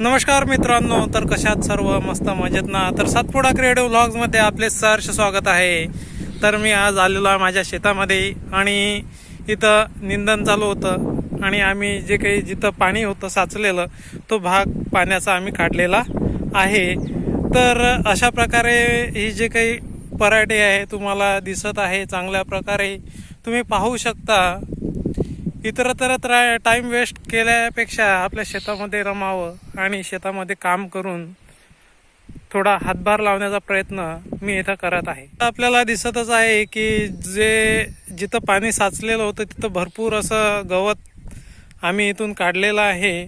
नमस्कार मित्रांनो तर कशात सर्व मस्त मजेत ना? तर सातपुडा क्रिएटिव्ह व्लॉग्समध्ये आपले सहर्ष स्वागत आहे. तर मी आज आलेलो आहे माझ्या शेतामध्ये आणि इथं निंदन चालू होतं आणि आम्ही जे काही जिथं पाणी होतं साचलेलं तो भाग पाण्याचा आम्ही काढलेला आहे. तर अशा प्रकारे ही जे काही पराठे आहे तुम्हाला दिसत आहे चांगल्या प्रकारे तुम्ही पाहू शकता. इतरत्र टाइम वेस्ट केल्यापेक्षा आपल्या शेतामध्ये रमावं आणि शेतामध्ये काम करून थोडा हातभार लावण्याचा प्रयत्न मी इथं करत आहे. आपल्याला दिसतच आहे की जे जिथं पाणी साचलेलं होतं तिथं भरपूर असं गवत आम्ही इथून काढलेलं आहे.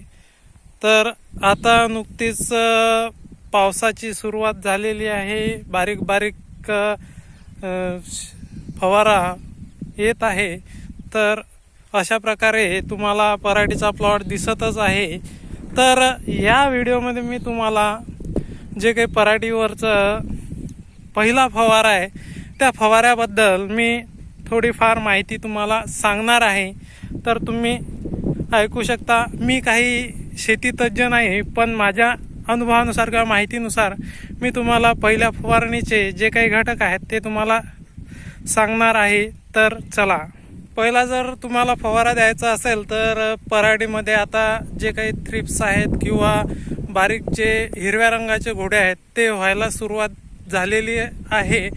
तर आता नुकतीच पावसाची सुरुवात झालेली आहे. बारीक बारीक फवारा येत आहे. तर अशा प्रकारे तुम्हाला पराठीचा प्लॉट दिसतच आहे. तर या व्हिडिओमध्ये मी तुम्हाला जे काही पराठीवरचं पहिला फवारा आहे त्या फवाऱ्याबद्दल मी थोडीफार माहिती तुम्हाला सांगणार आहे. तर तुम्ही ऐकू शकता मी काही शेती तज्ज्ञ नाही पण माझ्या अनुभवानुसार किंवा माहितीनुसार मी तुम्हाला पहिल्या फवारणीचे जे काही घटक आहेत ते तुम्हाला सांगणार आहे. तर चला. पहिला जर तुम्हाला फवारा द्यायचा असेल तर पराडीमध्ये आता जे काही थ्रिप्स आहेत किंवा बारीक जे हिरव्या रंगाचे घोडे आहेत ते व्हायला सुरुवात झालेली आहे.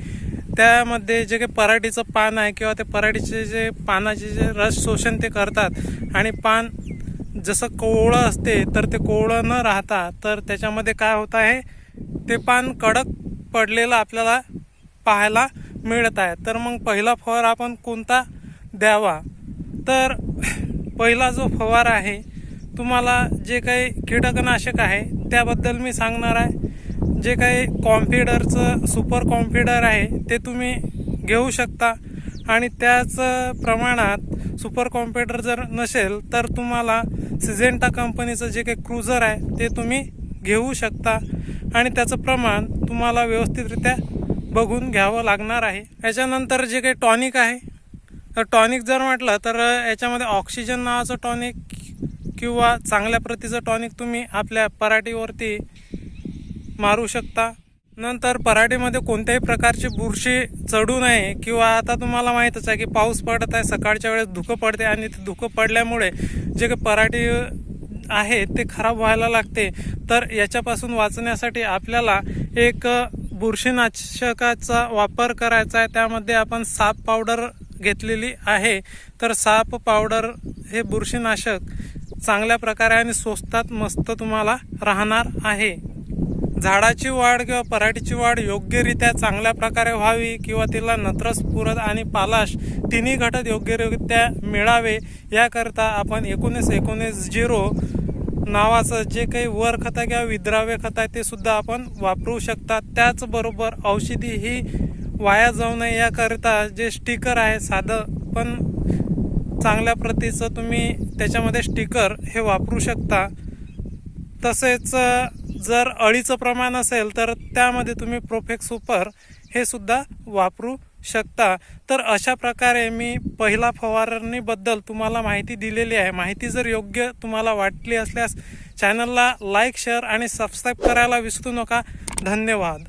त्यामध्ये जे काही पराठीचं पान आहे किंवा ते पराठीचे जे पानाचे जे रस शोषण ते करतात आणि पान जसं कोवळं असते तर ते कोवळं न राहता तर त्याच्यामध्ये काय होत आहे? ते पान कडक पडलेलं आपल्याला पाहायला मिळत आहे. तर मग पहिला फवारा आपण कोणता? द्यावा. तर पहिला जो फवारा आहे तुम्हाला जे काही कीटकनाशक आहे त्याबद्दल मी सांगणार आहे. जे काही कॉम्फिडरचं सुपर कॉम्फिडर आहे ते तुम्ही घेऊ शकता. आणि त्याच प्रमाणात सुपर कॉम्प्युटर जर नसेल तर तुम्हाला सिजेंटा कंपनीचं जे काही क्रुझर आहे ते तुम्ही घेऊ शकता. आणि त्याचं प्रमाण तुम्हाला व्यवस्थितरित्या बघून घ्यावं लागणार आहे. याच्यानंतर जे काही टॉनिक आहे तर टॉनिक जर म्हटलं तर याच्यामध्ये ऑक्सिजन नावाचं टॉनिक किंवा चांगल्या प्रतीचं टॉनिक तुम्ही आपल्या पराठीवरती मारू शकता. नंतर पराठीमध्ये कोणत्याही प्रकारची बुरशी चढू नये किंवा आता तुम्हाला माहीतच आहे की पाऊस पडत आहे सकाळच्या वेळेस धुकं पडते आणि ते धुकं पडल्यामुळे जे काही पराठी आहे ते खराब व्हायला लागते. तर याच्यापासून वाचण्यासाठी आपल्याला एक बुरशीनाशकाचा वापर करायचा आहे. त्यामध्ये आपण साप पावडर घेतलेली आहे. तर साप पावडर हे बुरशीनाशक चांगल्या प्रकारे आणि स्वस्तात मस्त तुम्हाला राहणार आहे. झाडाची वाढ किंवा पराठीची वाढ योग्यरित्या चांगल्या प्रकारे व्हावी किंवा तिला नत्रस पुरत आणि पालाश तिन्ही घटक योग्यरित्या मिळावे याकरता आपण एकोणीस एकोणीस झिरो नावाचं जे काही वर खत किंवा विद्राव्य खत आहे ते सुद्धा आपण वापरू शकता. त्याचबरोबर औषधी ही वाया जाऊ नये याकरिता जे स्टिकर आहे साधं पण चांगल्या प्रतीचं तुम्ही त्याच्यामध्ये स्टिकर हे वापरू शकता. तसेच जर अळीचं प्रमाण असेल तर त्यामध्ये तुम्ही प्रोफेक्स सुपर हे सुद्धा वापरू शकता. तर अशा प्रकारे मी पहिला फवारणीबद्दल तुम्हाला माहिती दिलेली आहे. माहिती जर योग्य तुम्हाला वाटली असल्यास चॅनलला लाईक शेअर आणि सबस्क्राईब करायला विसरू नका. धन्यवाद.